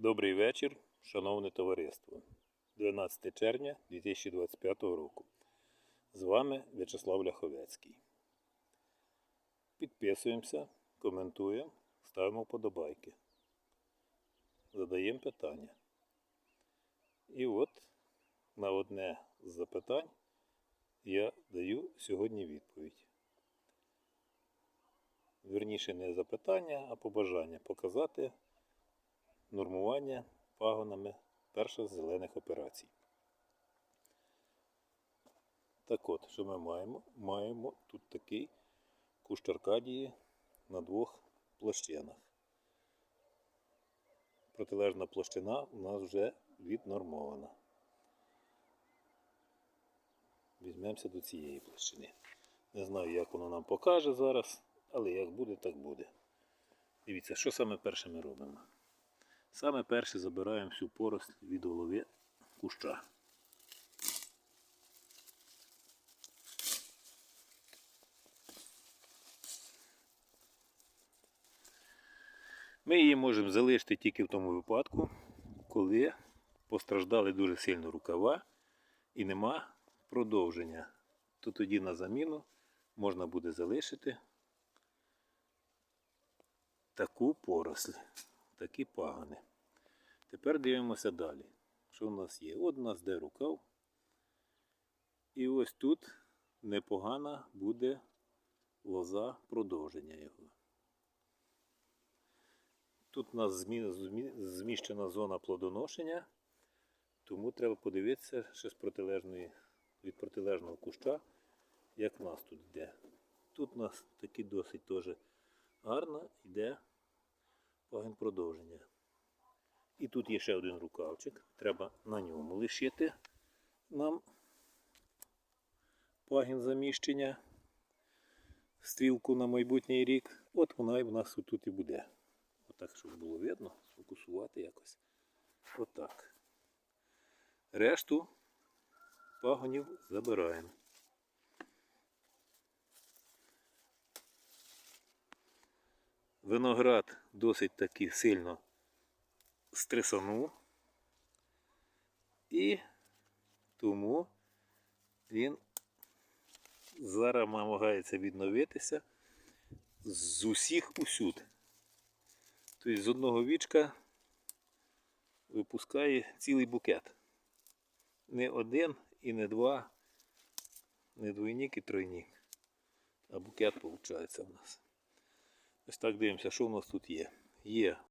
Добрий вечір, шановне товариство. 12 червня 2025 року. З вами В'ячеслав Ляховецький. Підписуємося, коментуємо, ставимо вподобайки. Задаємо питання. І от на одне з запитань я даю сьогодні відповідь. Вірніше не запитання, а побажання показати нормування пагонами перших зелених операцій. Так от, що ми маємо? Маємо тут такий кущ Аркадії на двох площинах. Протилежна площина у нас вже віднормована. Візьмемося до цієї площини. Не знаю, як воно нам покаже зараз, але як буде, так буде. Дивіться, що саме перше ми робимо. Саме перше забираємо всю поросль від голови куща. Ми її можемо залишити тільки в тому випадку, коли постраждали дуже сильно рукава і нема продовження. То тоді на заміну можна буде залишити таку поросль, такі пагани. Тепер дивимося далі. Що в нас є? От у нас де рукав. І ось тут непогана буде лоза продовження його. Тут у нас змі- змі- зміщена зона плодоношення, тому треба подивитися ще з протилежної, від протилежного куща, як в нас тут йде. Тут у нас таки досить теж гарно йде пагін продовження. І тут є ще один рукавчик. Треба на ньому лишити нам пагін заміщення, стрілку на майбутній рік. От вона і в нас тут і буде. Отак, щоб було видно, сфокусувати якось. Отак. Решту пагонів забираємо. Виноград досить таки сильно стресанув. І тому він зараз намагається відновитися з усіх усюд. Тобто з одного вічка випускає цілий букет. Не один і не два, не двойник і тройник. А букет виходить у нас. Ось так дивимося, що в нас тут є. Є